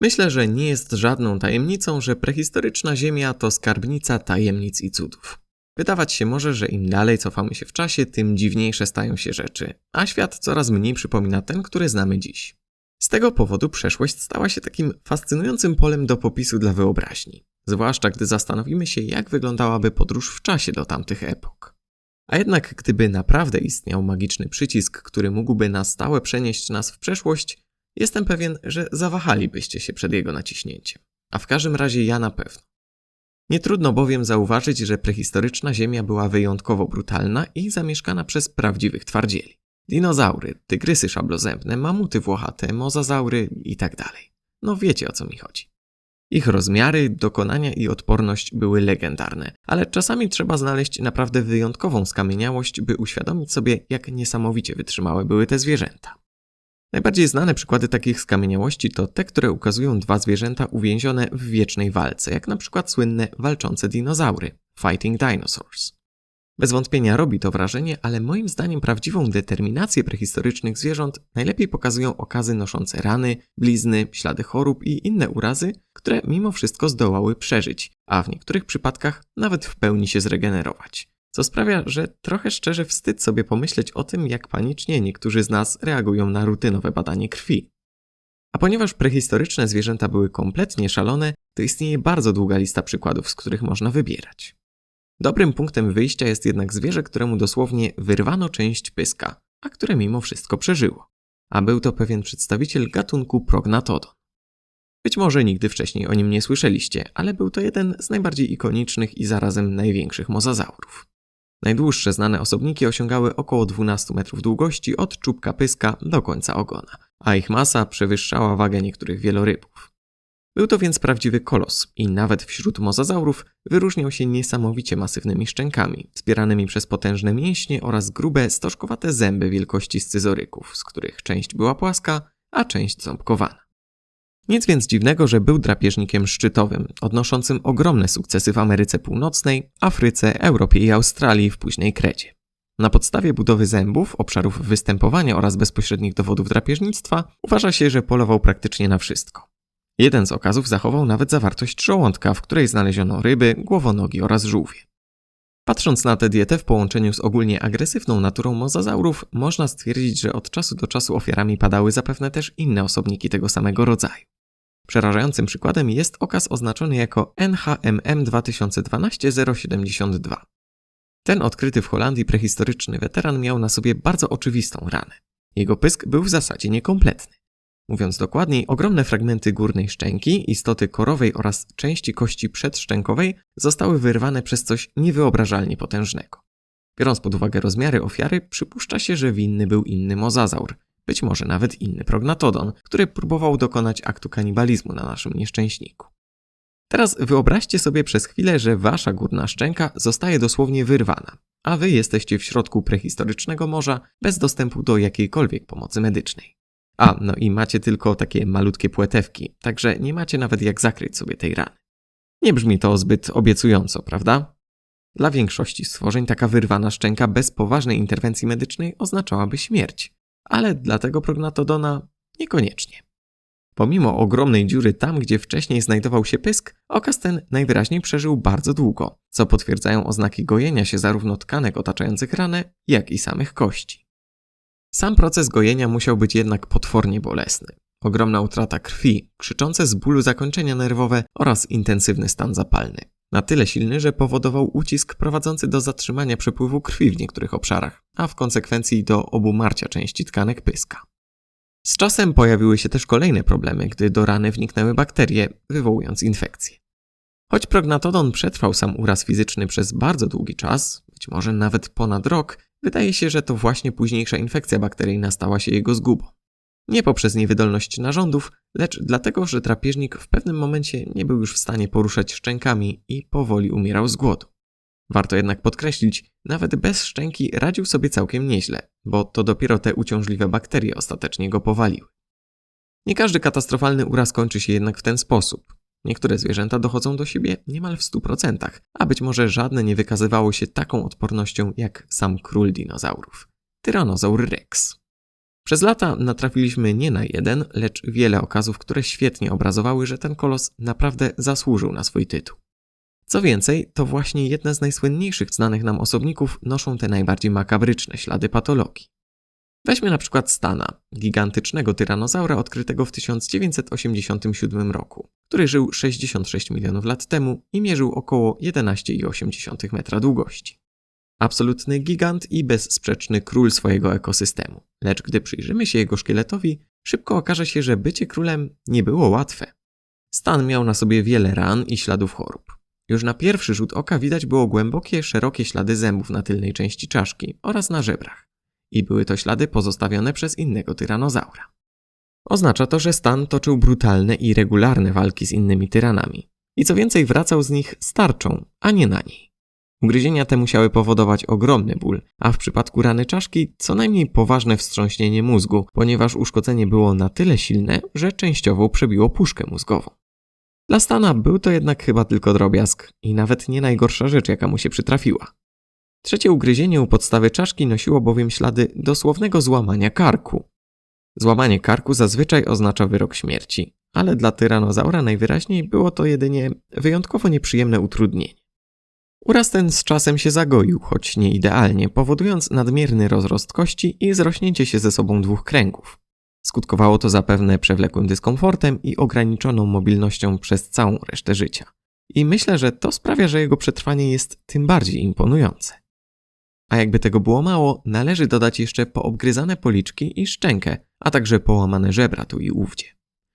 Myślę, że nie jest żadną tajemnicą, że prehistoryczna Ziemia to skarbnica tajemnic i cudów. Wydawać się może, że im dalej cofamy się w czasie, tym dziwniejsze stają się rzeczy, a świat coraz mniej przypomina ten, który znamy dziś. Z tego powodu przeszłość stała się takim fascynującym polem do popisu dla wyobraźni, zwłaszcza gdy zastanowimy się, jak wyglądałaby podróż w czasie do tamtych epok. A jednak gdyby naprawdę istniał magiczny przycisk, który mógłby na stałe przenieść nas w przeszłość, jestem pewien, że zawahalibyście się przed jego naciśnięciem. A w każdym razie ja na pewno. Nie trudno bowiem zauważyć, że prehistoryczna Ziemia była wyjątkowo brutalna i zamieszkana przez prawdziwych twardzieli. Dinozaury, tygrysy szablozębne, mamuty włochate, mozazaury itd. No wiecie o co mi chodzi. Ich rozmiary, dokonania i odporność były legendarne, ale czasami trzeba znaleźć naprawdę wyjątkową skamieniałość, by uświadomić sobie, jak niesamowicie wytrzymałe były te zwierzęta. Najbardziej znane przykłady takich skamieniałości to te, które ukazują dwa zwierzęta uwięzione w wiecznej walce, jak na przykład słynne walczące dinozaury Fighting Dinosaurs. Bez wątpienia robi to wrażenie, ale moim zdaniem prawdziwą determinację prehistorycznych zwierząt najlepiej pokazują okazy noszące rany, blizny, ślady chorób i inne urazy, które mimo wszystko zdołały przeżyć, a w niektórych przypadkach nawet w pełni się zregenerować. Co sprawia, że trochę szczerze wstyd sobie pomyśleć o tym, jak panicznie niektórzy z nas reagują na rutynowe badanie krwi. A ponieważ prehistoryczne zwierzęta były kompletnie szalone, to istnieje bardzo długa lista przykładów, z których można wybierać. Dobrym punktem wyjścia jest jednak zwierzę, któremu dosłownie wyrwano część pyska, a które mimo wszystko przeżyło. A był to pewien przedstawiciel gatunku Prognatodon. Być może nigdy wcześniej o nim nie słyszeliście, ale był to jeden z najbardziej ikonicznych i zarazem największych mozazaurów. Najdłuższe znane osobniki osiągały około 12 metrów długości od czubka pyska do końca ogona, a ich masa przewyższała wagę niektórych wielorybów. Był to więc prawdziwy kolos i nawet wśród mozazaurów wyróżniał się niesamowicie masywnymi szczękami, wspieranymi przez potężne mięśnie oraz grube, stożkowate zęby wielkości scyzoryków, z których część była płaska, a część ząbkowana. Nic więc dziwnego, że był drapieżnikiem szczytowym, odnoszącym ogromne sukcesy w Ameryce Północnej, Afryce, Europie i Australii w późnej Krecie. Na podstawie budowy zębów, obszarów występowania oraz bezpośrednich dowodów drapieżnictwa uważa się, że polował praktycznie na wszystko. Jeden z okazów zachował nawet zawartość żołądka, w której znaleziono ryby, głowonogi oraz żółwie. Patrząc na tę dietę w połączeniu z ogólnie agresywną naturą mozazaurów, można stwierdzić, że od czasu do czasu ofiarami padały zapewne też inne osobniki tego samego rodzaju. Przerażającym przykładem jest okaz oznaczony jako NHMM 2012-072. Ten odkryty w Holandii prehistoryczny weteran miał na sobie bardzo oczywistą ranę. Jego pysk był w zasadzie niekompletny. Mówiąc dokładniej, ogromne fragmenty górnej szczęki, istoty korowej oraz części kości przedszczękowej zostały wyrwane przez coś niewyobrażalnie potężnego. Biorąc pod uwagę rozmiary ofiary, przypuszcza się, że winny był inny mozazaur, być może nawet inny prognatodon, który próbował dokonać aktu kanibalizmu na naszym nieszczęśniku. Teraz wyobraźcie sobie przez chwilę, że wasza górna szczęka zostaje dosłownie wyrwana, a wy jesteście w środku prehistorycznego morza bez dostępu do jakiejkolwiek pomocy medycznej. A, no i macie tylko takie malutkie płetewki, także nie macie nawet jak zakryć sobie tej rany. Nie brzmi to zbyt obiecująco, prawda? Dla większości stworzeń taka wyrwana szczęka bez poważnej interwencji medycznej oznaczałaby śmierć, ale dla tego prognatodona niekoniecznie. Pomimo ogromnej dziury tam, gdzie wcześniej znajdował się pysk, okaz ten najwyraźniej przeżył bardzo długo, co potwierdzają oznaki gojenia się zarówno tkanek otaczających ranę, jak i samych kości. Sam proces gojenia musiał być jednak potwornie bolesny. Ogromna utrata krwi, krzyczące z bólu zakończenia nerwowe oraz intensywny stan zapalny. Na tyle silny, że powodował ucisk prowadzący do zatrzymania przepływu krwi w niektórych obszarach, a w konsekwencji do obumarcia części tkanek pyska. Z czasem pojawiły się też kolejne problemy, gdy do rany wniknęły bakterie, wywołując infekcję. Choć prognatodon przetrwał sam uraz fizyczny przez bardzo długi czas, być może nawet ponad rok, Wydaje się, że to właśnie późniejsza infekcja bakteryjna stała się jego zgubą. Nie poprzez niewydolność narządów, lecz dlatego, że drapieżnik w pewnym momencie nie był już w stanie poruszać szczękami i powoli umierał z głodu. Warto jednak podkreślić, nawet bez szczęki radził sobie całkiem nieźle, bo to dopiero te uciążliwe bakterie ostatecznie go powaliły. Nie każdy katastrofalny uraz kończy się jednak w ten sposób. Niektóre zwierzęta dochodzą do siebie niemal w 100%, a być może żadne nie wykazywało się taką odpornością jak sam król dinozaurów Tyrannosaur rex. Przez lata natrafiliśmy nie na jeden, lecz wiele okazów, które świetnie obrazowały, że ten kolos naprawdę zasłużył na swój tytuł. Co więcej, to właśnie jedne z najsłynniejszych znanych nam osobników noszą te najbardziej makabryczne ślady patologii. Weźmy na przykład Stana, gigantycznego tyranozaura odkrytego w 1987 roku, który żył 66 milionów lat temu i mierzył około 11,8 metra długości. Absolutny gigant i bezsprzeczny król swojego ekosystemu. Lecz gdy przyjrzymy się jego szkieletowi, szybko okaże się, że bycie królem nie było łatwe. Stan miał na sobie wiele ran i śladów chorób. Już na pierwszy rzut oka widać było głębokie, szerokie ślady zębów na tylnej części czaszki oraz na żebrach. I były to ślady pozostawione przez innego tyranozaura. Oznacza to, że Stan toczył brutalne i regularne walki z innymi tyranami. I co więcej, wracał z nich starczą, a nie na niej. Ugryzienia te musiały powodować ogromny ból, a w przypadku rany czaszki co najmniej poważne wstrząśnienie mózgu, ponieważ uszkodzenie było na tyle silne, że częściowo przebiło puszkę mózgową. Dla Stana był to jednak chyba tylko drobiazg i nawet nie najgorsza rzecz, jaka mu się przytrafiła. Trzecie ugryzienie u podstawy czaszki nosiło bowiem ślady dosłownego złamania karku. Złamanie karku zazwyczaj oznacza wyrok śmierci, ale dla tyranozaura najwyraźniej było to jedynie wyjątkowo nieprzyjemne utrudnienie. Uraz ten z czasem się zagoił, choć nie idealnie, powodując nadmierny rozrost kości i zrośnięcie się ze sobą dwóch kręgów. Skutkowało to zapewne przewlekłym dyskomfortem i ograniczoną mobilnością przez całą resztę życia. I myślę, że to sprawia, że jego przetrwanie jest tym bardziej imponujące. A jakby tego było mało, należy dodać jeszcze poobgryzane policzki i szczękę, a także połamane żebra tu i ówdzie.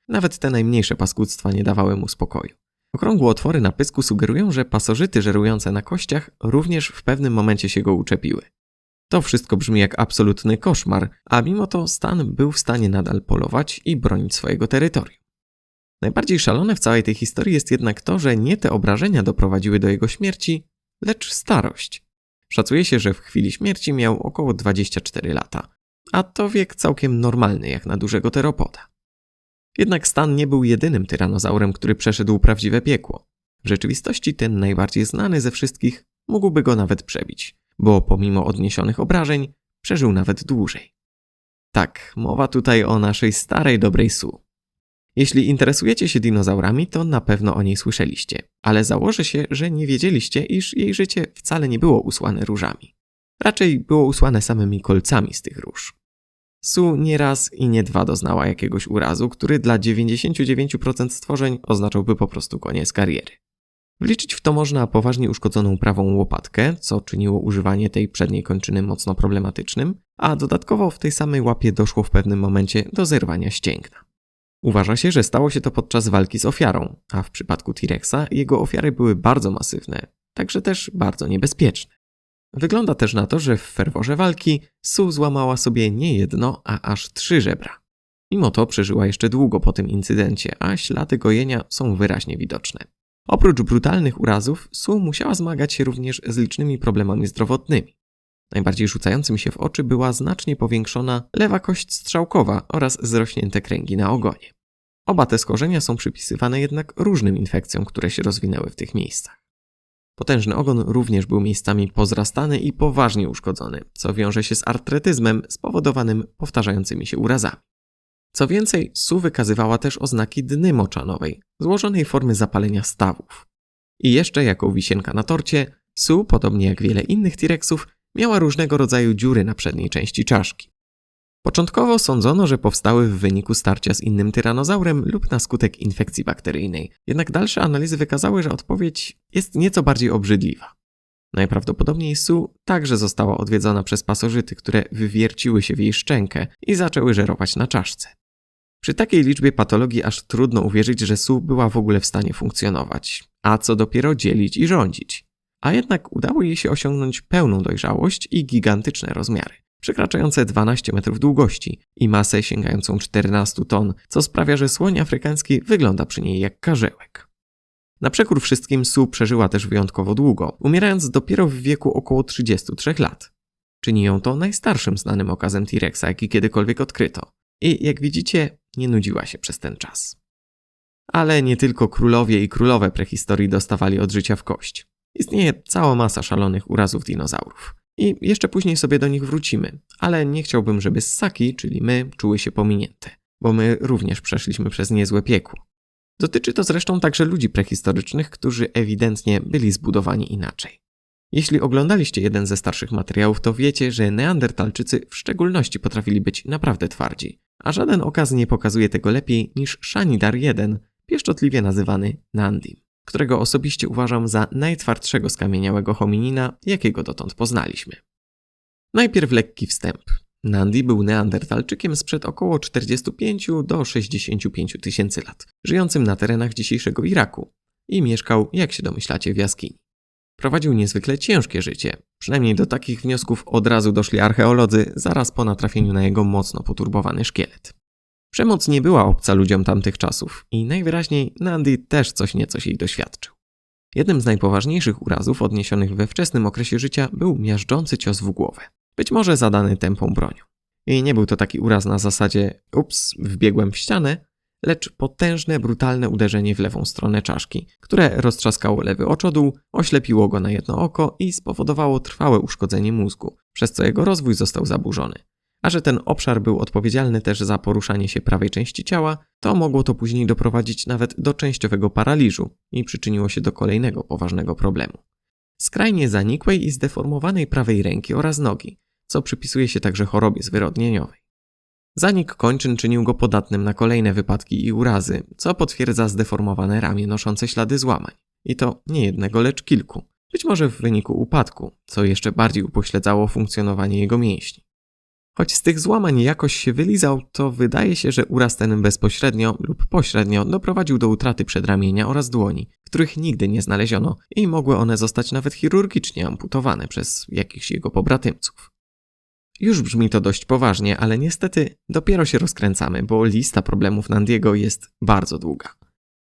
Nawet te najmniejsze paskudztwa nie dawały mu spokoju. Okrągłe otwory na pysku sugerują, że pasożyty żerujące na kościach również w pewnym momencie się go uczepiły. To wszystko brzmi jak absolutny koszmar, a mimo to Stan był w stanie nadal polować i bronić swojego terytorium. Najbardziej szalone w całej tej historii jest jednak to, że nie te obrażenia doprowadziły do jego śmierci, lecz starość. Szacuje się, że w chwili śmierci miał około 24 lata, a to wiek całkiem normalny jak na dużego teropoda. Jednak Stan nie był jedynym tyranozaurem, który przeszedł prawdziwe piekło. W rzeczywistości ten najbardziej znany ze wszystkich mógłby go nawet przebić, bo pomimo odniesionych obrażeń przeżył nawet dłużej. Tak, mowa tutaj o naszej starej dobrej Su. Jeśli interesujecie się dinozaurami, to na pewno o niej słyszeliście, ale założę się, że nie wiedzieliście, iż jej życie wcale nie było usłane różami. Raczej było usłane samymi kolcami z tych róż. Su nie raz i nie dwa doznała jakiegoś urazu, który dla 99% stworzeń oznaczałby po prostu koniec kariery. Wliczyć w to można poważnie uszkodzoną prawą łopatkę, co czyniło używanie tej przedniej kończyny mocno problematycznym, a dodatkowo w tej samej łapie doszło w pewnym momencie do zerwania ścięgna. Uważa się, że stało się to podczas walki z ofiarą, a w przypadku T-Rexa jego ofiary były bardzo masywne, także też bardzo niebezpieczne. Wygląda też na to, że w ferworze walki Su złamała sobie nie jedno, a aż trzy żebra. Mimo to przeżyła jeszcze długo po tym incydencie, a ślady gojenia są wyraźnie widoczne. Oprócz brutalnych urazów, Su musiała zmagać się również z licznymi problemami zdrowotnymi. Najbardziej rzucającym się w oczy była znacznie powiększona lewa kość strzałkowa oraz zrośnięte kręgi na ogonie. Oba te schorzenia są przypisywane jednak różnym infekcjom, które się rozwinęły w tych miejscach. Potężny ogon również był miejscami pozrastany i poważnie uszkodzony, co wiąże się z artretyzmem spowodowanym powtarzającymi się urazami. Co więcej, Su wykazywała też oznaki dny moczanowej, złożonej formy zapalenia stawów. I jeszcze jako wisienka na torcie, Su, podobnie jak wiele innych T-Rexów, miała różnego rodzaju dziury na przedniej części czaszki. Początkowo sądzono, że powstały w wyniku starcia z innym tyranozaurem lub na skutek infekcji bakteryjnej, jednak dalsze analizy wykazały, że odpowiedź jest nieco bardziej obrzydliwa. Najprawdopodobniej Su także została odwiedzona przez pasożyty, które wywierciły się w jej szczękę i zaczęły żerować na czaszce. Przy takiej liczbie patologii aż trudno uwierzyć, że Su była w ogóle w stanie funkcjonować, a co dopiero dzielić i rządzić. A jednak udało jej się osiągnąć pełną dojrzałość i gigantyczne rozmiary przekraczające 12 metrów długości i masę sięgającą 14 ton, co sprawia, że słoń afrykański wygląda przy niej jak karzełek. Na przekór wszystkim Su przeżyła też wyjątkowo długo, umierając dopiero w wieku około 33 lat. Czyni ją to najstarszym znanym okazem T-Rexa, jaki kiedykolwiek odkryto. I jak widzicie, nie nudziła się przez ten czas. Ale nie tylko królowie i królowe prehistorii dostawali od życia w kość. Istnieje cała masa szalonych urazów dinozaurów. I jeszcze później sobie do nich wrócimy, ale nie chciałbym, żeby ssaki, czyli my, czuły się pominięte, bo my również przeszliśmy przez niezłe piekło. Dotyczy to zresztą także ludzi prehistorycznych, którzy ewidentnie byli zbudowani inaczej. Jeśli oglądaliście jeden ze starszych materiałów, to wiecie, że Neandertalczycy w szczególności potrafili być naprawdę twardzi, a żaden okaz nie pokazuje tego lepiej niż Shanidar I, pieszczotliwie nazywany Nandim, którego osobiście uważam za najtwardszego skamieniałego hominina, jakiego dotąd poznaliśmy. Najpierw lekki wstęp. Nandi był neandertalczykiem sprzed około 45 do 65 tysięcy lat, żyjącym na terenach dzisiejszego Iraku i mieszkał, jak się domyślacie, w jaskini. Prowadził niezwykle ciężkie życie. Przynajmniej do takich wniosków od razu doszli archeolodzy zaraz po natrafieniu na jego mocno poturbowany szkielet. Przemoc nie była obca ludziom tamtych czasów i najwyraźniej Nandi też coś nieco jej doświadczył. Jednym z najpoważniejszych urazów odniesionych we wczesnym okresie życia był miażdżący cios w głowę. Być może zadany tępą bronią. I nie był to taki uraz na zasadzie ups, wbiegłem w ścianę, lecz potężne, brutalne uderzenie w lewą stronę czaszki, które roztrzaskało lewy oczodół, oślepiło go na jedno oko i spowodowało trwałe uszkodzenie mózgu, przez co jego rozwój został zaburzony. A że ten obszar był odpowiedzialny też za poruszanie się prawej części ciała, to mogło to później doprowadzić nawet do częściowego paraliżu i przyczyniło się do kolejnego poważnego problemu. Skrajnie zanikłej i zdeformowanej prawej ręki oraz nogi, co przypisuje się także chorobie zwyrodnieniowej. Zanik kończyn czynił go podatnym na kolejne wypadki i urazy, co potwierdza zdeformowane ramię noszące ślady złamań. I to nie jednego, lecz kilku. Być może w wyniku upadku, co jeszcze bardziej upośledzało funkcjonowanie jego mięśni. Choć z tych złamań jakoś się wylizał, to wydaje się, że uraz ten bezpośrednio lub pośrednio doprowadził do utraty przedramienia oraz dłoni, których nigdy nie znaleziono i mogły one zostać nawet chirurgicznie amputowane przez jakichś jego pobratymców. Już brzmi to dość poważnie, ale niestety dopiero się rozkręcamy, bo lista problemów Nandiego jest bardzo długa.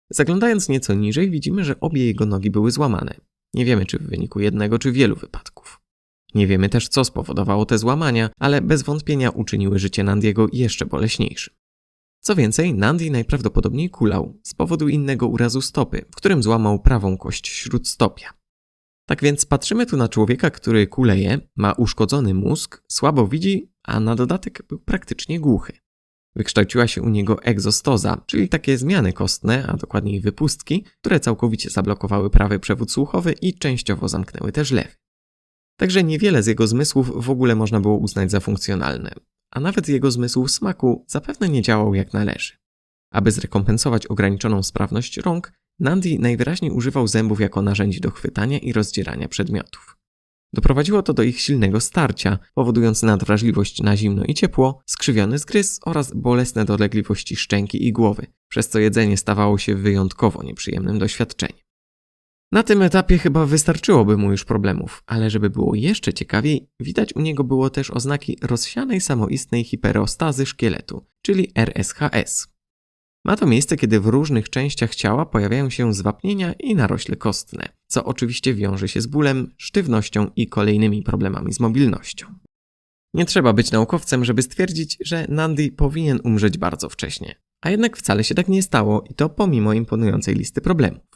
Zaglądając nieco niżej, widzimy, że obie jego nogi były złamane. Nie wiemy, czy w wyniku jednego, czy wielu wypadków. Nie wiemy też, co spowodowało te złamania, ale bez wątpienia uczyniły życie Nandiego jeszcze boleśniejszym. Co więcej, Nandi najprawdopodobniej kulał z powodu innego urazu stopy, w którym złamał prawą kość śródstopia. Tak więc patrzymy tu na człowieka, który kuleje, ma uszkodzony mózg, słabo widzi, a na dodatek był praktycznie głuchy. Wykształciła się u niego egzostoza, czyli takie zmiany kostne, a dokładniej wypustki, które całkowicie zablokowały prawy przewód słuchowy i częściowo zamknęły też lewy. Także niewiele z jego zmysłów w ogóle można było uznać za funkcjonalne, a nawet jego zmysł smaku zapewne nie działał jak należy. Aby zrekompensować ograniczoną sprawność rąk, Nandi najwyraźniej używał zębów jako narzędzi do chwytania i rozdzierania przedmiotów. Doprowadziło to do ich silnego starcia, powodując nadwrażliwość na zimno i ciepło, skrzywiony zgryz oraz bolesne dolegliwości szczęki i głowy, przez co jedzenie stawało się wyjątkowo nieprzyjemnym doświadczeniem. Na tym etapie chyba wystarczyłoby mu już problemów, ale żeby było jeszcze ciekawiej, widać u niego było też oznaki rozsianej samoistnej hiperostazy szkieletu, czyli RSHS. Ma to miejsce, kiedy w różnych częściach ciała pojawiają się zwapnienia i narośle kostne, co oczywiście wiąże się z bólem, sztywnością i kolejnymi problemami z mobilnością. Nie trzeba być naukowcem, żeby stwierdzić, że Nandi powinien umrzeć bardzo wcześnie. A jednak wcale się tak nie stało i to pomimo imponującej listy problemów.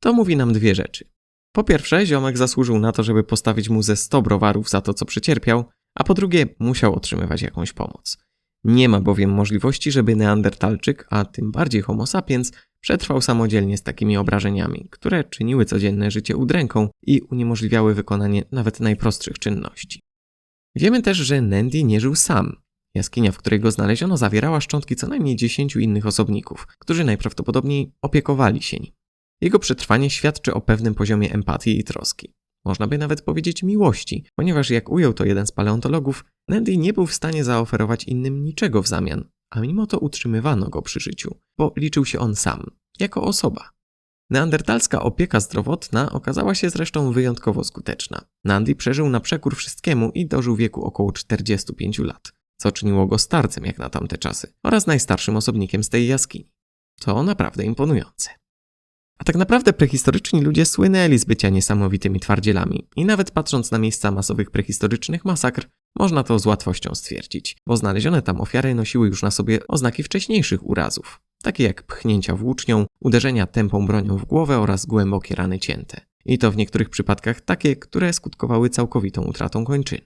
To mówi nam dwie rzeczy. Po pierwsze, ziomek zasłużył na to, żeby postawić mu ze 100 browarów za to, co przecierpiał, a po drugie, musiał otrzymywać jakąś pomoc. Nie ma bowiem możliwości, żeby Neandertalczyk, a tym bardziej Homo sapiens, przetrwał samodzielnie z takimi obrażeniami, które czyniły codzienne życie udręką i uniemożliwiały wykonanie nawet najprostszych czynności. Wiemy też, że Nendi nie żył sam. Jaskinia, w której go znaleziono, zawierała szczątki co najmniej dziesięciu innych osobników, którzy najprawdopodobniej opiekowali się nim. Jego przetrwanie świadczy o pewnym poziomie empatii i troski. Można by nawet powiedzieć miłości, ponieważ jak ujął to jeden z paleontologów, Nandy nie był w stanie zaoferować innym niczego w zamian, a mimo to utrzymywano go przy życiu, bo liczył się on sam, jako osoba. Neandertalska opieka zdrowotna okazała się zresztą wyjątkowo skuteczna. Nandi przeżył na przekór wszystkiemu i dożył wieku około 45 lat, co czyniło go starcem jak na tamte czasy oraz najstarszym osobnikiem z tej jaskini. To naprawdę imponujące. A tak naprawdę prehistoryczni ludzie słynęli z bycia niesamowitymi twardzielami i nawet patrząc na miejsca masowych prehistorycznych masakr, można to z łatwością stwierdzić, bo znalezione tam ofiary nosiły już na sobie oznaki wcześniejszych urazów, takie jak pchnięcia włócznią, uderzenia tępą bronią w głowę oraz głębokie rany cięte. I to w niektórych przypadkach takie, które skutkowały całkowitą utratą kończyny.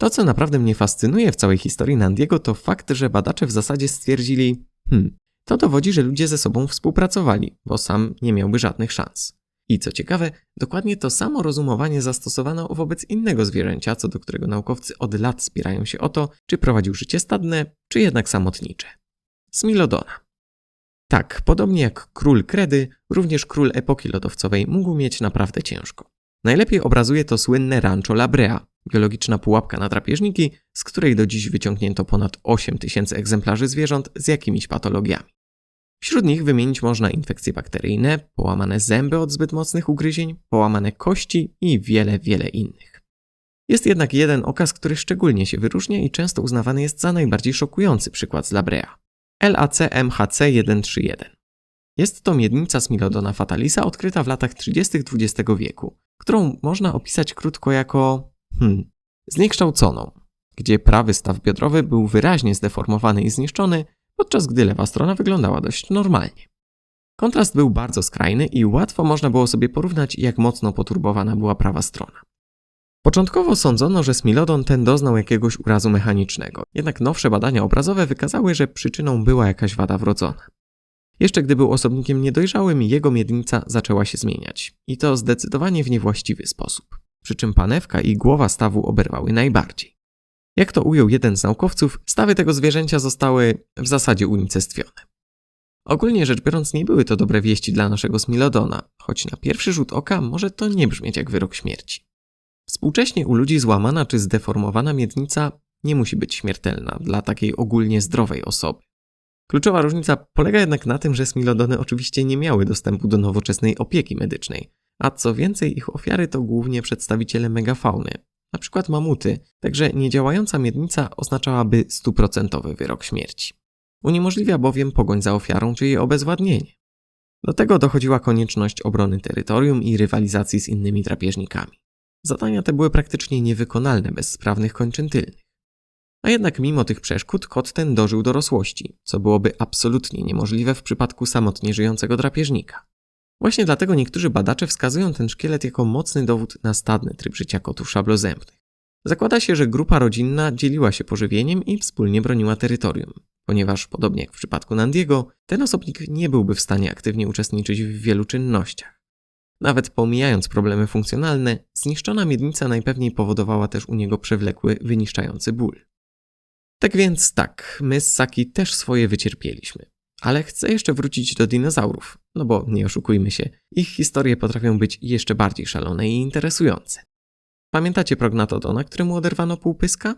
To, co naprawdę mnie fascynuje w całej historii Nandiego, to fakt, że badacze w zasadzie stwierdzili: Hmm, to dowodzi, że ludzie ze sobą współpracowali, bo sam nie miałby żadnych szans. I co ciekawe, dokładnie to samo rozumowanie zastosowano wobec innego zwierzęcia, co do którego naukowcy od lat spierają się o to, czy prowadził życie stadne, czy jednak samotnicze. Smilodona. Tak, podobnie jak król kredy, również król epoki lodowcowej mógł mieć naprawdę ciężko. Najlepiej obrazuje to słynne Rancho La Brea, biologiczna pułapka na drapieżniki, z której do dziś wyciągnięto ponad 8 tysięcy egzemplarzy zwierząt z jakimiś patologiami. Wśród nich wymienić można infekcje bakteryjne, połamane zęby od zbyt mocnych ugryzień, połamane kości i wiele, wiele innych. Jest jednak jeden okaz, który szczególnie się wyróżnia i często uznawany jest za najbardziej szokujący przykład z Labrea. LAC-MHC-131. Jest to miednica Smilodona fatalisa odkryta w latach 30. XX wieku, którą można opisać krótko jako hmm, zniekształconą, gdzie prawy staw biodrowy był wyraźnie zdeformowany i zniszczony, podczas gdy lewa strona wyglądała dość normalnie. Kontrast był bardzo skrajny i łatwo można było sobie porównać, jak mocno poturbowana była prawa strona. Początkowo sądzono, że Smilodon ten doznał jakiegoś urazu mechanicznego, jednak nowsze badania obrazowe wykazały, że przyczyną była jakaś wada wrodzona. Jeszcze gdy był osobnikiem niedojrzałym, jego miednica zaczęła się zmieniać i to zdecydowanie w niewłaściwy sposób. Przy czym panewka i głowa stawu oberwały najbardziej. Jak to ujął jeden z naukowców, stawy tego zwierzęcia zostały w zasadzie unicestwione. Ogólnie rzecz biorąc, nie były to dobre wieści dla naszego Smilodona, choć na pierwszy rzut oka może to nie brzmieć jak wyrok śmierci. Współcześnie u ludzi złamana czy zdeformowana miednica nie musi być śmiertelna dla takiej ogólnie zdrowej osoby. Kluczowa różnica polega jednak na tym, że smilodony oczywiście nie miały dostępu do nowoczesnej opieki medycznej, a co więcej, ich ofiary to głównie przedstawiciele megafauny, np. mamuty, także niedziałająca miednica oznaczałaby stuprocentowy wyrok śmierci. Uniemożliwia bowiem pogoń za ofiarą czy jej obezwładnienie. Do tego dochodziła konieczność obrony terytorium i rywalizacji z innymi drapieżnikami. Zadania te były praktycznie niewykonalne bez sprawnych kończyn tylnych. A jednak mimo tych przeszkód kot ten dożył dorosłości, co byłoby absolutnie niemożliwe w przypadku samotnie żyjącego drapieżnika. Właśnie dlatego niektórzy badacze wskazują ten szkielet jako mocny dowód na stadny tryb życia kotów szablozębnych. Zakłada się, że grupa rodzinna dzieliła się pożywieniem i wspólnie broniła terytorium, ponieważ podobnie jak w przypadku Nandiego, ten osobnik nie byłby w stanie aktywnie uczestniczyć w wielu czynnościach. Nawet pomijając problemy funkcjonalne, zniszczona miednica najpewniej powodowała też u niego przewlekły, wyniszczający ból. Tak więc tak, my z Saki też swoje wycierpieliśmy. Ale chcę jeszcze wrócić do dinozaurów, no bo nie oszukujmy się, ich historie potrafią być jeszcze bardziej szalone i interesujące. Pamiętacie prognatodona, któremu oderwano półpyska?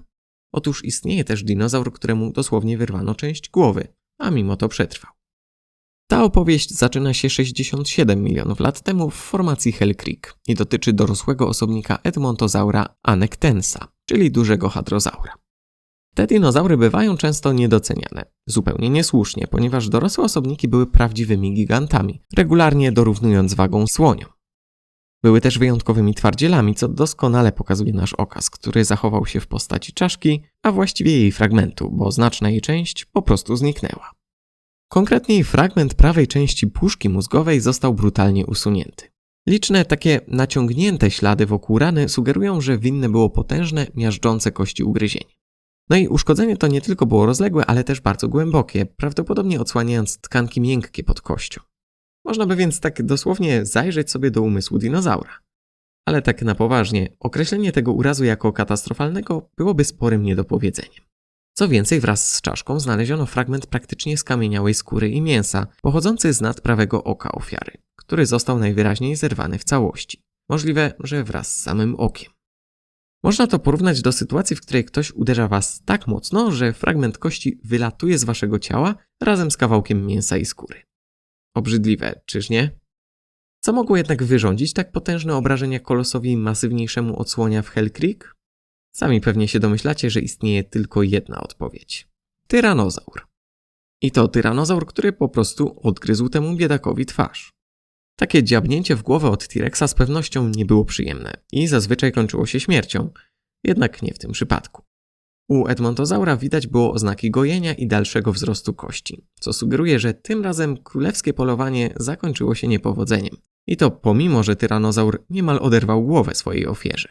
Otóż istnieje też dinozaur, któremu dosłownie wyrwano część głowy, a mimo to przetrwał. Ta opowieść zaczyna się 67 milionów lat temu w formacji Hell Creek i dotyczy dorosłego osobnika Edmontozaura Anectensa, czyli dużego hadrozaura. Te dinozaury bywają często niedoceniane, zupełnie niesłusznie, ponieważ dorosłe osobniki były prawdziwymi gigantami, regularnie dorównując wagą słoniom. Były też wyjątkowymi twardzielami, co doskonale pokazuje nasz okaz, który zachował się w postaci czaszki, a właściwie jej fragmentu, bo znaczna jej część po prostu zniknęła. Konkretniej fragment prawej części puszki mózgowej został brutalnie usunięty. Liczne takie naciągnięte ślady wokół rany sugerują, że winne było potężne, miażdżące kości ugryzienie. No i uszkodzenie to nie tylko było rozległe, ale też bardzo głębokie, prawdopodobnie odsłaniając tkanki miękkie pod kością. Można by więc tak dosłownie zajrzeć sobie do umysłu dinozaura. Ale tak na poważnie, określenie tego urazu jako katastrofalnego byłoby sporym niedopowiedzeniem. Co więcej, wraz z czaszką znaleziono fragment praktycznie skamieniałej skóry i mięsa, pochodzący z nad prawego oka ofiary, który został najwyraźniej zerwany w całości. Możliwe, że wraz z samym okiem. Można to porównać do sytuacji, w której ktoś uderza was tak mocno, że fragment kości wylatuje z waszego ciała razem z kawałkiem mięsa i skóry. Obrzydliwe, czyż nie? Co mogło jednak wyrządzić tak potężne obrażenia kolosowi masywniejszemu odsłonia w Hell Creek? Sami pewnie się domyślacie, że istnieje tylko jedna odpowiedź. Tyranozaur. I to tyranozaur, który po prostu odgryzł temu biedakowi twarz. Takie dziabnięcie w głowę od T-Rexa z pewnością nie było przyjemne i zazwyczaj kończyło się śmiercią, jednak nie w tym przypadku. U Edmontozaura widać było oznaki gojenia i dalszego wzrostu kości, co sugeruje, że tym razem królewskie polowanie zakończyło się niepowodzeniem. I to pomimo, że tyranozaur niemal oderwał głowę swojej ofierze.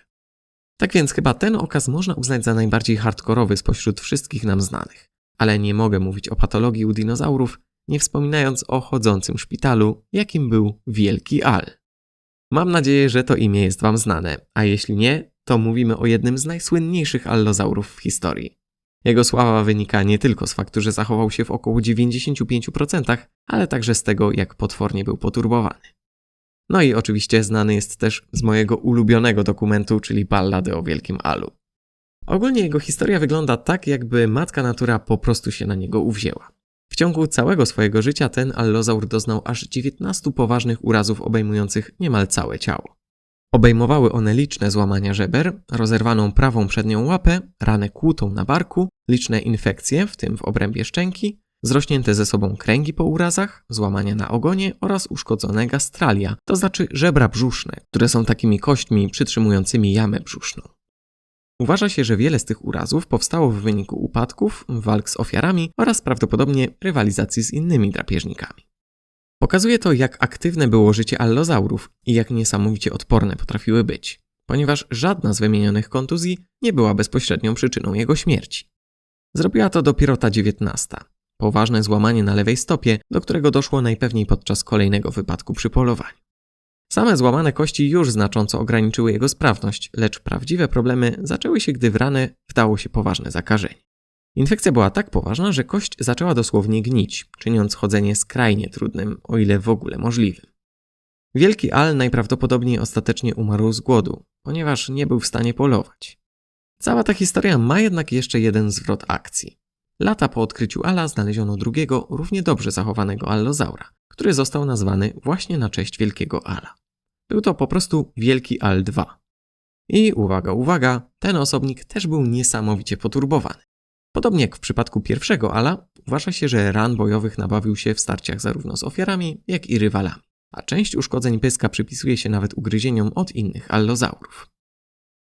Tak więc chyba ten okaz można uznać za najbardziej hardkorowy spośród wszystkich nam znanych. Ale nie mogę mówić o patologii u dinozaurów, nie wspominając o chodzącym szpitalu, jakim był Wielki Al. Mam nadzieję, że to imię jest Wam znane, a jeśli nie, to mówimy o jednym z najsłynniejszych allozaurów w historii. Jego sława wynika nie tylko z faktu, że zachował się w około 95%, ale także z tego, jak potwornie był poturbowany. No i oczywiście znany jest też z mojego ulubionego dokumentu, czyli Ballady o Wielkim Alu. Ogólnie jego historia wygląda tak, jakby matka natura po prostu się na niego uwzięła. W ciągu całego swojego życia ten allozaur doznał aż 19 poważnych urazów obejmujących niemal całe ciało. Obejmowały one liczne złamania żeber, rozerwaną prawą przednią łapę, ranę kłutą na barku, liczne infekcje, w tym w obrębie szczęki, zrośnięte ze sobą kręgi po urazach, złamania na ogonie oraz uszkodzone gastralia, to znaczy żebra brzuszne, które są takimi kośćmi przytrzymującymi jamę brzuszną. Uważa się, że wiele z tych urazów powstało w wyniku upadków, walk z ofiarami oraz prawdopodobnie rywalizacji z innymi drapieżnikami. Pokazuje to, jak aktywne było życie allozaurów i jak niesamowicie odporne potrafiły być, ponieważ żadna z wymienionych kontuzji nie była bezpośrednią przyczyną jego śmierci. Zrobiła to dopiero ta dziewiętnasta. Poważne złamanie na lewej stopie, do którego doszło najpewniej podczas kolejnego wypadku przy polowaniu. Same złamane kości już znacząco ograniczyły jego sprawność, lecz prawdziwe problemy zaczęły się, gdy w ranę wdało się poważne zakażenie. Infekcja była tak poważna, że kość zaczęła dosłownie gnić, czyniąc chodzenie skrajnie trudnym, o ile w ogóle możliwym. Wielki Al najprawdopodobniej ostatecznie umarł z głodu, ponieważ nie był w stanie polować. Cała ta historia ma jednak jeszcze jeden zwrot akcji. Lata po odkryciu Ala znaleziono drugiego, równie dobrze zachowanego allozaura, który został nazwany właśnie na cześć Wielkiego Ala. Był to po prostu Wielki Al 2. I uwaga, uwaga, ten osobnik też był niesamowicie poturbowany. Podobnie jak w przypadku pierwszego Ala, uważa się, że ran bojowych nabawił się w starciach zarówno z ofiarami, jak i rywalami, a część uszkodzeń pyska przypisuje się nawet ugryzieniom od innych allozaurów.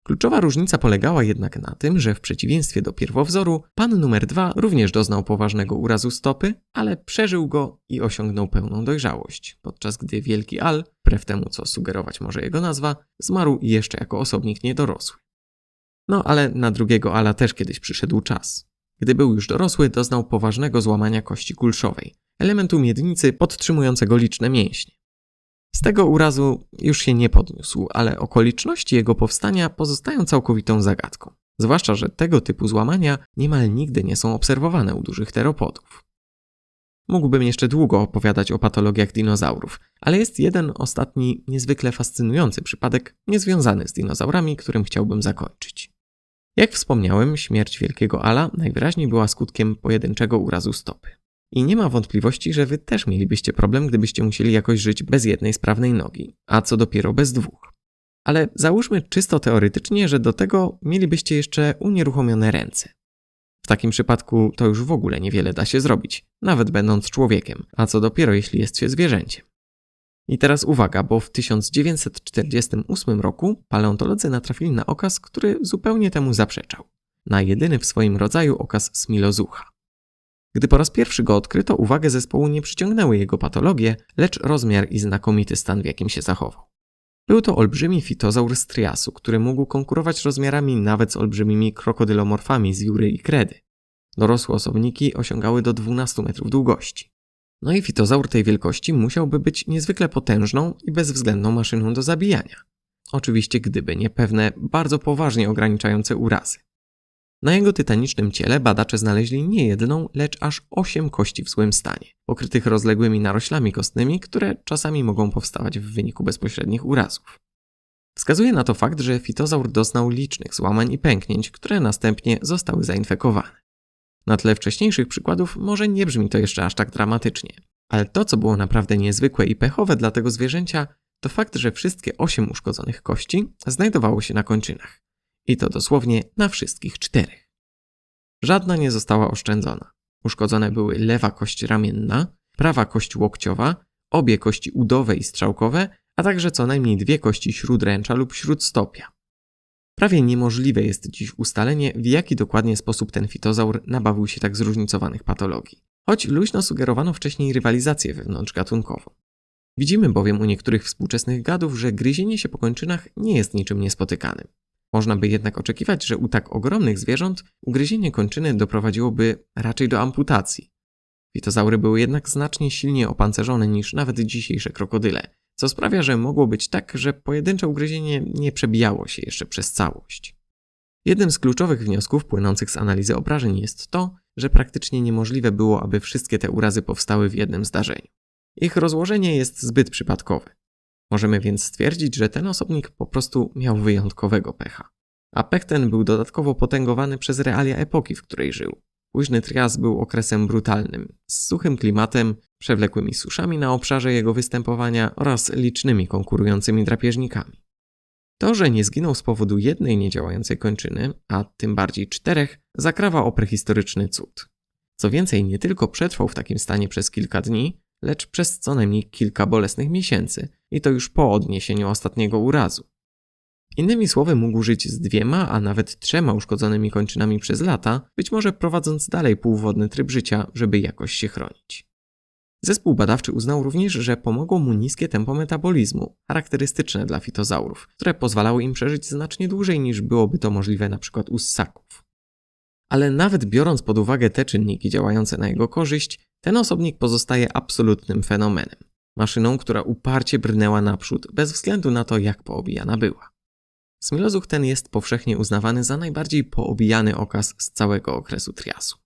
Kluczowa różnica polegała jednak na tym, że w przeciwieństwie do pierwowzoru, pan numer dwa również doznał poważnego urazu stopy, ale przeżył go i osiągnął pełną dojrzałość, podczas gdy wielki Al, wbrew temu co sugerować może jego nazwa, zmarł jeszcze jako osobnik niedorosły. No ale na drugiego Ala też kiedyś przyszedł czas. Gdy był już dorosły, doznał poważnego złamania kości kulszowej, elementu miednicy podtrzymującego liczne mięśnie. Z tego urazu już się nie podniósł, ale okoliczności jego powstania pozostają całkowitą zagadką. Zwłaszcza, że tego typu złamania niemal nigdy nie są obserwowane u dużych teropodów. Mógłbym jeszcze długo opowiadać o patologiach dinozaurów, ale jest jeden ostatni niezwykle fascynujący przypadek niezwiązany z dinozaurami, którym chciałbym zakończyć. Jak wspomniałem, śmierć wielkiego Ala najwyraźniej była skutkiem pojedynczego urazu stopy. I nie ma wątpliwości, że wy też mielibyście problem, gdybyście musieli jakoś żyć bez jednej sprawnej nogi, a co dopiero bez dwóch. Ale załóżmy czysto teoretycznie, że do tego mielibyście jeszcze unieruchomione ręce. W takim przypadku to już w ogóle niewiele da się zrobić, nawet będąc człowiekiem, a co dopiero jeśli jest się zwierzęciem. I teraz uwaga, bo w 1948 roku paleontolodzy natrafili na okaz, który zupełnie temu zaprzeczał. Na jedyny w swoim rodzaju okaz smilozucha. Gdy po raz pierwszy go odkryto, uwagę zespołu nie przyciągnęły jego patologie, lecz rozmiar i znakomity stan, w jakim się zachował. Był to olbrzymi fitozaur z triasu, który mógł konkurować rozmiarami nawet z olbrzymimi krokodylomorfami z Jury i Kredy. Dorosłe osobniki osiągały do 12 metrów długości. No i fitozaur tej wielkości musiałby być niezwykle potężną i bezwzględną maszyną do zabijania. Oczywiście gdyby nie pewne bardzo poważnie ograniczające urazy. Na jego tytanicznym ciele badacze znaleźli nie jedną, lecz aż osiem kości w złym stanie, pokrytych rozległymi naroślami kostnymi, które czasami mogą powstawać w wyniku bezpośrednich urazów. Wskazuje na to fakt, że fitozaur doznał licznych złamań i pęknięć, które następnie zostały zainfekowane. Na tle wcześniejszych przykładów może nie brzmi to jeszcze aż tak dramatycznie, ale to, co było naprawdę niezwykłe i pechowe dla tego zwierzęcia, to fakt, że wszystkie osiem uszkodzonych kości znajdowało się na kończynach. I to dosłownie na wszystkich czterech. Żadna nie została oszczędzona. Uszkodzone były lewa kość ramienna, prawa kość łokciowa, obie kości udowe i strzałkowe, a także co najmniej dwie kości śródręcza lub śródstopia. Prawie niemożliwe jest dziś ustalenie, w jaki dokładnie sposób ten fitozaur nabawił się tak zróżnicowanych patologii, choć luźno sugerowano wcześniej rywalizację wewnątrzgatunkową. Widzimy bowiem u niektórych współczesnych gadów, że gryzienie się po kończynach nie jest niczym niespotykanym. Można by jednak oczekiwać, że u tak ogromnych zwierząt ugryzienie kończyny doprowadziłoby raczej do amputacji. Fitozaury były jednak znacznie silniej opancerzone niż nawet dzisiejsze krokodyle, co sprawia, że mogło być tak, że pojedyncze ugryzienie nie przebijało się jeszcze przez całość. Jednym z kluczowych wniosków płynących z analizy obrażeń jest to, że praktycznie niemożliwe było, aby wszystkie te urazy powstały w jednym zdarzeniu. Ich rozłożenie jest zbyt przypadkowe. Możemy więc stwierdzić, że ten osobnik po prostu miał wyjątkowego pecha. A pech ten był dodatkowo potęgowany przez realia epoki, w której żył. Późny trias był okresem brutalnym, z suchym klimatem, przewlekłymi suszami na obszarze jego występowania oraz licznymi konkurującymi drapieżnikami. To, że nie zginął z powodu jednej niedziałającej kończyny, a tym bardziej czterech, zakrawa o prehistoryczny cud. Co więcej, nie tylko przetrwał w takim stanie przez kilka dni, lecz przez co najmniej kilka bolesnych miesięcy, i to już po odniesieniu ostatniego urazu. Innymi słowy, mógł żyć z dwiema, a nawet trzema uszkodzonymi kończynami przez lata, być może prowadząc dalej półwodny tryb życia, żeby jakoś się chronić. Zespół badawczy uznał również, że pomogło mu niskie tempo metabolizmu, charakterystyczne dla fitozaurów, które pozwalało im przeżyć znacznie dłużej niż byłoby to możliwe np. u ssaków. Ale nawet biorąc pod uwagę te czynniki działające na jego korzyść, ten osobnik pozostaje absolutnym fenomenem. Maszyną, która uparcie brnęła naprzód, bez względu na to, jak poobijana była. Smilozuch ten jest powszechnie uznawany za najbardziej poobijany okaz z całego okresu triasu.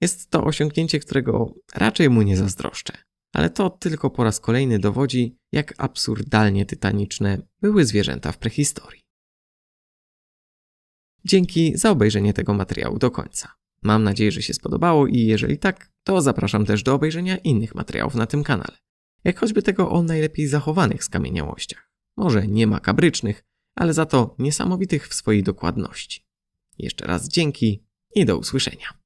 Jest to osiągnięcie, którego raczej mu nie zazdroszczę, ale to tylko po raz kolejny dowodzi, jak absurdalnie tytaniczne były zwierzęta w prehistorii. Dzięki za obejrzenie tego materiału do końca. Mam nadzieję, że się spodobało i jeżeli tak, to zapraszam też do obejrzenia innych materiałów na tym kanale. Jak choćby tego o najlepiej zachowanych skamieniałościach. Może nie makabrycznych, ale za to niesamowitych w swojej dokładności. Jeszcze raz dzięki i do usłyszenia.